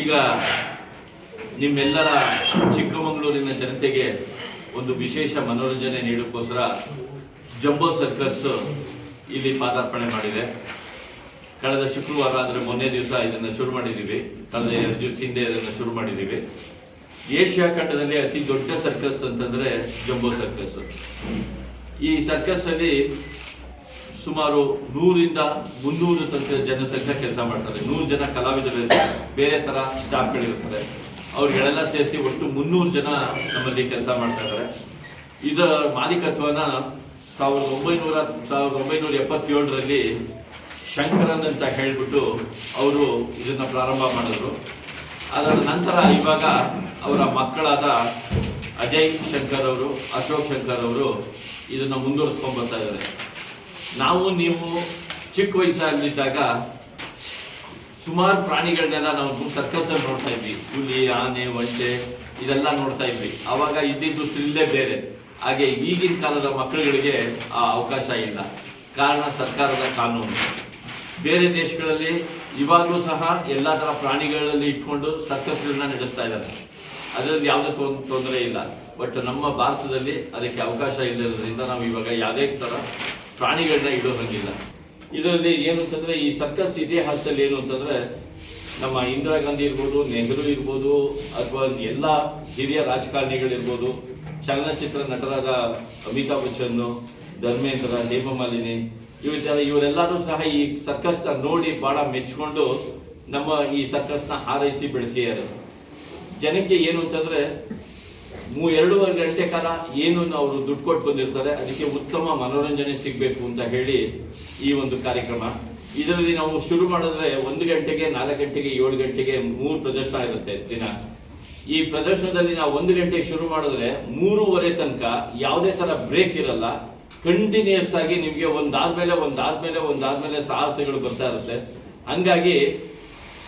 ಈಗ ನಿಮ್ಮೆಲ್ಲರ ಚಿಕ್ಕಮಗಳೂರಿನ ಜನತೆಗೆ ಒಂದು ವಿಶೇಷ ಮನೋರಂಜನೆ ನೀಡೋಕ್ಕೋಸ್ಕರ ಜಂಬೋ ಸರ್ಕಸ್ ಇಲ್ಲಿ ಪಾದಾರ್ಪಣೆ ಮಾಡಿದೆ. ಕಳೆದ ಶುಕ್ರವಾರ ಅಂದರೆ ಮೊನ್ನೆ ದಿವಸ ಇದನ್ನು ಶುರು ಮಾಡಿದ್ದೀವಿ ಕಳೆದ ಎರಡು ದಿವಸ ಹಿಂದೆ ಇದನ್ನು ಶುರು ಮಾಡಿದ್ದೀವಿ ಏಷ್ಯಾ ಖಂಡದಲ್ಲಿ ಅತಿ ದೊಡ್ಡ ಸರ್ಕಸ್ ಅಂತಂದರೆ ಜಂಬೋ ಸರ್ಕಸ್. ಈ ಸರ್ಕಸ್ ಅಲ್ಲಿ ಸುಮಾರು ನೂರಿಂದ ಮುನ್ನೂರು ತನಕ ಜನ ತನಕ ಕೆಲಸ ಮಾಡ್ತಾರೆ. ನೂರು ಜನ ಕಲಾವಿದರು ಇರ್ತಾರೆ, ಬೇರೆ ಥರ ಸ್ಟಾಫ್ಗಳಿರ್ತಾರೆ ಅವ್ರಿಗೆಲ್ಲ ಸೇರಿಸಿ ಒಟ್ಟು ಮುನ್ನೂರು ಜನ ನಮ್ಮಲ್ಲಿ ಕೆಲಸ ಮಾಡ್ತಾ ಇದ್ದಾರೆ. ಇದರ ಮಾಲೀಕತ್ವನ ಸಾವಿರದ ಒಂಬೈನೂರ ಸಾವಿರದ ಒಂಬೈನೂರ ಎಪ್ಪತ್ತೇಳರಲ್ಲಿ ಶಂಕರನ್ ಅಂತ ಹೇಳಿಬಿಟ್ಟು ಅವರು ಇದನ್ನು ಪ್ರಾರಂಭ ಮಾಡಿದ್ರು. ಅದರ ನಂತರ ಇವಾಗ ಅವರ ಮಕ್ಕಳಾದ ಅಜಯ್ ಶಂಕರ್ ಅವರು, ಅಶೋಕ್ ಶಂಕರ್ ಅವರು ಇದನ್ನು ಮುಂದುವರಿಸ್ಕೊಂಡು ಬರ್ತಾ ಇದ್ದಾರೆ. ನಾವು ನೀವು ಚಿಕ್ಕ ವಯಸ್ಸಾಗಿದ್ದಾಗ ಸುಮಾರು ಪ್ರಾಣಿಗಳನ್ನೆಲ್ಲ ನಾವು ಸರ್ಕಸ್ ಅಲ್ಲಿ ನೋಡ್ತಾ ಇದ್ವಿ. ಹುಲಿ, ಆನೆ, ಒಂಟೆ, ಇದೆಲ್ಲ ನೋಡ್ತಾ ಇದ್ವಿ. ಅವಾಗ ಇದ್ದಿದ್ದು ಥ್ರಿಲ್ಲೇ ಬೇರೆ. ಹಾಗೆ ಈಗಿನ ಕಾಲದ ಮಕ್ಕಳುಗಳಿಗೆ ಆ ಅವಕಾಶ ಇಲ್ಲ. ಕಾರಣ ಸರ್ಕಾರದ ಕಾನೂನು. ಬೇರೆ ದೇಶಗಳಲ್ಲಿ ಇವಾಗಲೂ ಸಹ ಎಲ್ಲ ಥರ ಪ್ರಾಣಿಗಳಲ್ಲಿ ಇಟ್ಕೊಂಡು ಸರ್ಕಸ್ಗಳನ್ನ ನಡೆಸ್ತಾ ಇದ್ದಾರೆ. ಅದರಲ್ಲಿ ಯಾವುದೇ ತೊಂದ್- ತೊಂದರೆ ಇಲ್ಲ. ಬಟ್ ನಮ್ಮ ಭಾರತದಲ್ಲಿ ಅದಕ್ಕೆ ಅವಕಾಶ ಇಲ್ಲದ್ರಿಂದ ನಾವು ಇವಾಗ ಯಾವುದೇ ಥರ ಪ್ರಾಣಿಗಳನ್ನ ಇಡೋ ಹಾಗಿಲ್ಲ ಇದರಲ್ಲಿ ಏನು ಅಂತಂದ್ರೆ ಈ ಸರ್ಕಸ್ ಇತಿಹಾಸದಲ್ಲಿ ಏನು ಅಂತಂದ್ರೆ ನಮ್ಮ ಇಂದಿರಾ ಗಾಂಧಿ ಇರ್ಬೋದು, ನೆಹರು ಇರ್ಬೋದು, ಅಥವಾ ಎಲ್ಲ ಹಿರಿಯ ರಾಜಕಾರಣಿಗಳಿರ್ಬೋದು, ಚಲನಚಿತ್ರ ನಟರಾದ ಅಮಿತಾಬ್ ಬಚ್ಚನ್, ಧರ್ಮೇಂದ್ರ ಹೇಮಮಾಲಿನಿ ಇವ್ರ ಇವರೆಲ್ಲರೂ ಸಹ ಈ ಸರ್ಕಸ್ನ ನೋಡಿ ಬಹಳ ಮೆಚ್ಕೊಂಡು ನಮ್ಮ ಈ ಸರ್ಕಸ್ನ ಹಾರೈಸಿ ಬೆಳೆಸಿದ್ದಾರೆ ಜನಕ್ಕೆ ಏನು ಅಂತಂದ್ರೆ ಮೂ ಎರಡೂವರೆ ಗಂಟೆ ಕಾಲ ಏನು ಅವರು ದುಡ್ಡು ಕೊಟ್ಟು ಬಂದಿರ್ತಾರೆ, ಅದಕ್ಕೆ ಉತ್ತಮ ಮನೋರಂಜನೆ ಸಿಗಬೇಕು ಅಂತ ಹೇಳಿ ಈ ಒಂದು ಕಾರ್ಯಕ್ರಮ. ಇದರಲ್ಲಿ ನಾವು ಶುರು ಮಾಡಿದ್ರೆ ಒಂದು ಗಂಟೆಗೆ, ನಾಲ್ಕು ಗಂಟೆಗೆ, ಏಳು ಗಂಟೆಗೆ ಮೂರು ಪ್ರದರ್ಶನ ಇರುತ್ತೆ ದಿನ. ಈ ಪ್ರದರ್ಶನದಲ್ಲಿ ನಾವು ಒಂದು ಗಂಟೆಗೆ ಶುರು ಮಾಡಿದ್ರೆ ಮೂರುವರೆ ತನಕ ಯಾವುದೇ ಥರ ಬ್ರೇಕ್ ಇರಲ್ಲ. ಕಂಟಿನ್ಯೂಸ್ ಆಗಿ ನಿಮಗೆ ಒಂದಾದ್ಮೇಲೆ ಒಂದಾದ್ಮೇಲೆ ಒಂದಾದ್ಮೇಲೆ ಸಾಹಸಗಳು ಬರ್ತಾ ಇರುತ್ತೆ. ಹಂಗಾಗಿ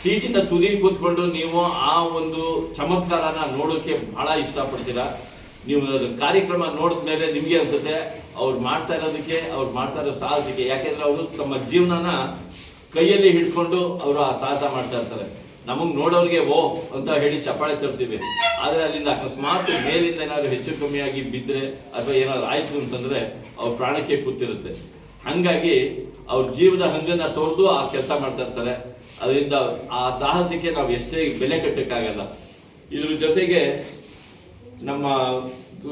ಸೀಟಿನ ತುದಿ ಕೂತ್ಕೊಂಡು ನೀವು ಆ ಒಂದು ಚಮತ್ಕಾರನ ನೋಡೋಕೆ ಬಹಳ ಇಷ್ಟಪಡ್ತೀರಾ? ನೀವು ಕಾರ್ಯಕ್ರಮ ಕಾರ್ಯಕ್ರಮ ನೋಡಿದ್ಮೇಲೆ ನಿಮಗೆ ಅನ್ಸುತ್ತೆ, ಅವ್ರು ಮಾಡ್ತಾ ಇರೋದಕ್ಕೆ, ಅವ್ರು ಮಾಡ್ತಾ ಇರೋ ಸಾಹಸಕ್ಕೆ. ಯಾಕೆಂದ್ರೆ ಅವರು ತಮ್ಮ ಜೀವನನ ಕೈಯಲ್ಲಿ ಹಿಡ್ಕೊಂಡು ಅವರು ಆ ಸಾಹಸ ಮಾಡ್ತಾ ಇರ್ತಾರೆ. ನಮಗೆ ನೋಡೋರಿಗೆ ಓ ಅಂತ ಹೇಳಿ ಚಪ್ಪಾಳೆ ತರ್ತೀವಿ. ಆದರೆ ಅಲ್ಲಿಂದ ಅಕಸ್ಮಾತ್ ಮೇಲಿಂದ ಏನಾದ್ರು ಹೆಚ್ಚು ಕಮ್ಮಿಯಾಗಿ ಬಿದ್ದರೆ ಅಥವಾ ಏನಾದ್ರು ಆಯಿತು ಅಂತಂದ್ರೆ ಅವ್ರ ಪ್ರಾಣಕ್ಕೆ ಕೂತಿರುತ್ತೆ. ಹಂಗಾಗಿ ಅವ್ರ ಜೀವದ ಹಂಗನ್ನ ತೋರ್ದು ಆ ಕೆಲಸ ಮಾಡ್ತಾ ಇರ್ತಾರೆ. ಅದರಿಂದ ಆ ಸಾಹಸಕ್ಕೆ ನಾವು ಎಷ್ಟೇ ಬೆಲೆ ಕಟ್ಟಕ್ಕಾಗಲ್ಲ ಇದ್ರ ಜೊತೆಗೆ ನಮ್ಮ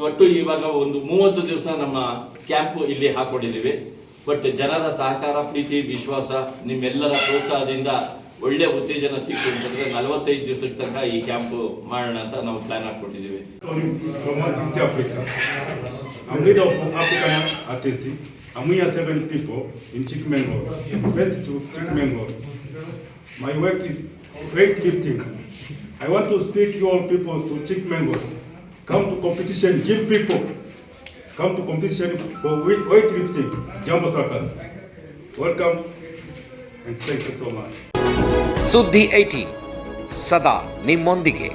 ಒಟ್ಟು ಇವಾಗ ಒಂದು ಮೂವತ್ತು ದಿವಸ ನಮ್ಮ ಕ್ಯಾಂಪ್ ಇಲ್ಲಿ ಹಾಕೊಂಡಿದ್ದೀವಿ ಬಟ್ ಜನರ ಸಹಕಾರ, ಪ್ರೀತಿ, ವಿಶ್ವಾಸ, ನಿಮ್ಮೆಲ್ಲರ ಪ್ರೋತ್ಸಾಹದಿಂದ ಒಳ್ಳೆ ಉತ್ತೇಜನ ಸಿಕ್ತು ಅಂತಂದ್ರೆ ನಲವತ್ತೈದು ದಿವಸದ ತನಕ ಈ ಕ್ಯಾಂಪ್ ಮಾಡೋಣ ಅಂತ ನಾವು ಪ್ಲಾನ್ ಹಾಕೊಂಡಿದ್ದೀವಿ. I'm leader of African artists. Here people in. First to. My work is weightlifting. I want to speak you all people to Chikmengo. Come to competition, give people. Come to competition for weight- weightlifting, Jumbo Circus. Welcome and thank you so much. ಸುದ್ದಿ eighty ಸದಾ ನಿಮ್ಮೊಂದಿಗೆ